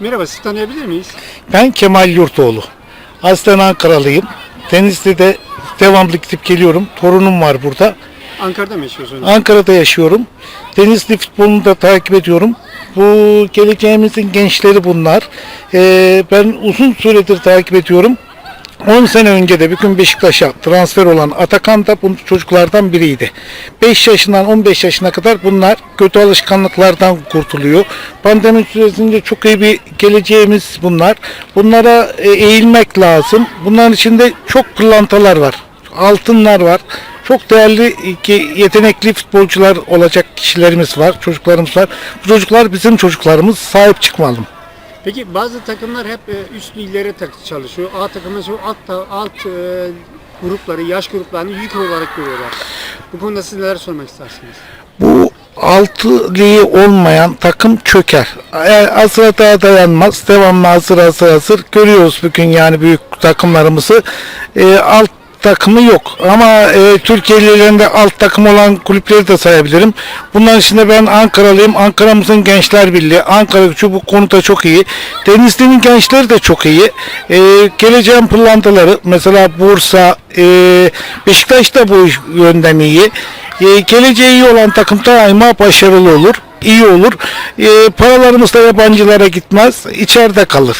Merhaba, sizi tanıyabilir miyiz? Ben Kemal Yurtoğlu. Aslen Ankaralıyım. Denizli'de devamlı gidip geliyorum. Torunum var burada. Ankara'da mı yaşıyorsunuz? Ankara'da yaşıyorum. Denizli futbolunu da takip ediyorum. Bu geleceğimizin gençleri bunlar. Ee, ben uzun süredir takip ediyorum. 10 sene önce de bir gün Beşiktaş'a transfer olan Atakan da bu çocuklardan biriydi. 5 yaşından 15 yaşına kadar bunlar kötü alışkanlıklardan kurtuluyor. Pandemi süresince çok iyi bir geleceğimiz bunlar. Bunlara e, eğilmek lazım. Bunların içinde çok pırlantalar var. Altınlar var. Çok değerli ki yetenekli futbolcular olacak kişilerimiz var, çocuklarımız var. Bu çocuklar bizim çocuklarımız sahip çıkmalı. Peki bazı takımlar hep e, üst liglere çalışıyor. A takımı şu alt, alt e, grupları, yaş gruplarını yük olarak görüyorlar. Bu konuda siz neler sormak istersiniz? Bu altı ligi olmayan takım çöker. Eğer asıra dayanmaz. Devamlı hazır hazır hazır. Görüyoruz bugün yani büyük takımlarımızı. Ee, alt takımı yok. Ama e, Türkiye ligilerinde alt takım olan kulüpleri de sayabilirim. Bunların içinde ben Ankaralıyım. Ankara'mızın Gençler Birliği. Ankara gücü bu konuda çok iyi. Denizli'nin gençleri de çok iyi. E, geleceğin pırlantaları mesela Bursa, e, Beşiktaş da bu yönden iyi. E, geleceği iyi olan takım daima başarılı olur, iyi olur. E, paralarımız da yabancılara gitmez, içeride kalır.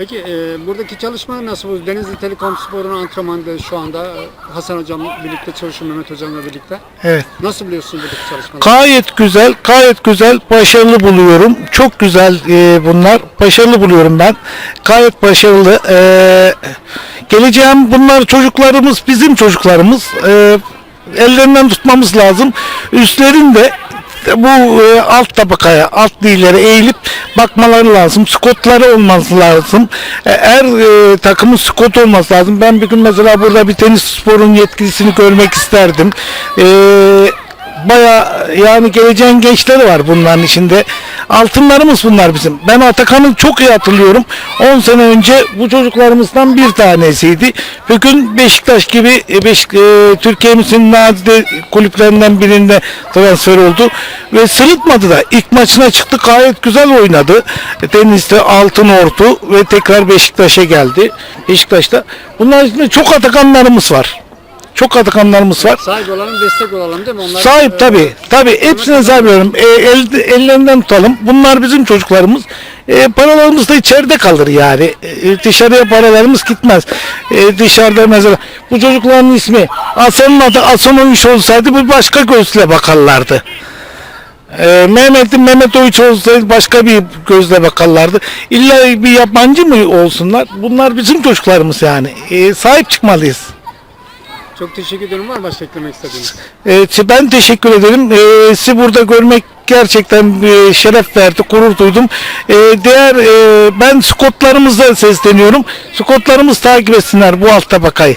Peki e, buradaki çalışma nasıl? Bu Denizli Telekom Spor'un antrenmanında şu anda e, Hasan Hocam'la birlikte çalışıyor, Mehmet Hocam'la birlikte. Evet. Nasıl biliyorsunuz buradaki çalışmaları? Gayet güzel, gayet güzel, başarılı buluyorum. Çok güzel e, bunlar, başarılı buluyorum ben. Gayet başarılı. E, geleceğim bunlar çocuklarımız, bizim çocuklarımız. E, ellerinden tutmamız lazım. Üstlerinde bu e, alt tabakaya, alt liglere eğilip bakmaları lazım. Skotları olması lazım. E, Eğer e, takımın skot olması lazım. Ben bir gün mesela burada bir tenis sporun yetkilisini görmek isterdim. E, baya yani geleceğin gençleri var bunların içinde. Altınlarımız bunlar bizim. Ben Atakan'ı çok iyi hatırlıyorum. 10 sene önce bu çocuklarımızdan bir tanesiydi. Bugün Beşiktaş gibi e, Beş, e, Türkiye'mizin nadide kulüplerinden birinde transfer oldu. Ve sırıtmadı da. İlk maçına çıktı gayet güzel oynadı. Deniz'de altın ortu ve tekrar Beşiktaş'a geldi. Beşiktaş'ta. Bunların içinde çok Atakanlarımız var. Çok Atakanlarımız var. Sahip olalım, destek olalım değil mi? Onlar, Sahip e, tabi. Tabi hepsine sahip olalım. E, el, ellerinden tutalım. Bunlar bizim çocuklarımız. E, paralarımız da içeride kalır yani. E, dışarıya paralarımız gitmez. E, dışarıda mesela bu çocukların ismi Hasan'ın adı Hasan Oyuncu olsaydı bir başka gözle bakarlardı. E, Mehmet'in Mehmet Oyuncu olsaydı başka bir gözle bakarlardı. İlla bir yabancı mı olsunlar? Bunlar bizim çocuklarımız yani. E, sahip çıkmalıyız. Çok teşekkür ederim. Var başka eklemek istediğiniz? Evet, ben teşekkür ederim. Ee, sizi burada görmek gerçekten bir şeref verdi, gurur duydum. Ee, diğer e, ben Skotlarımıza sesleniyorum. Skotlarımız takip etsinler bu alt tabakayı.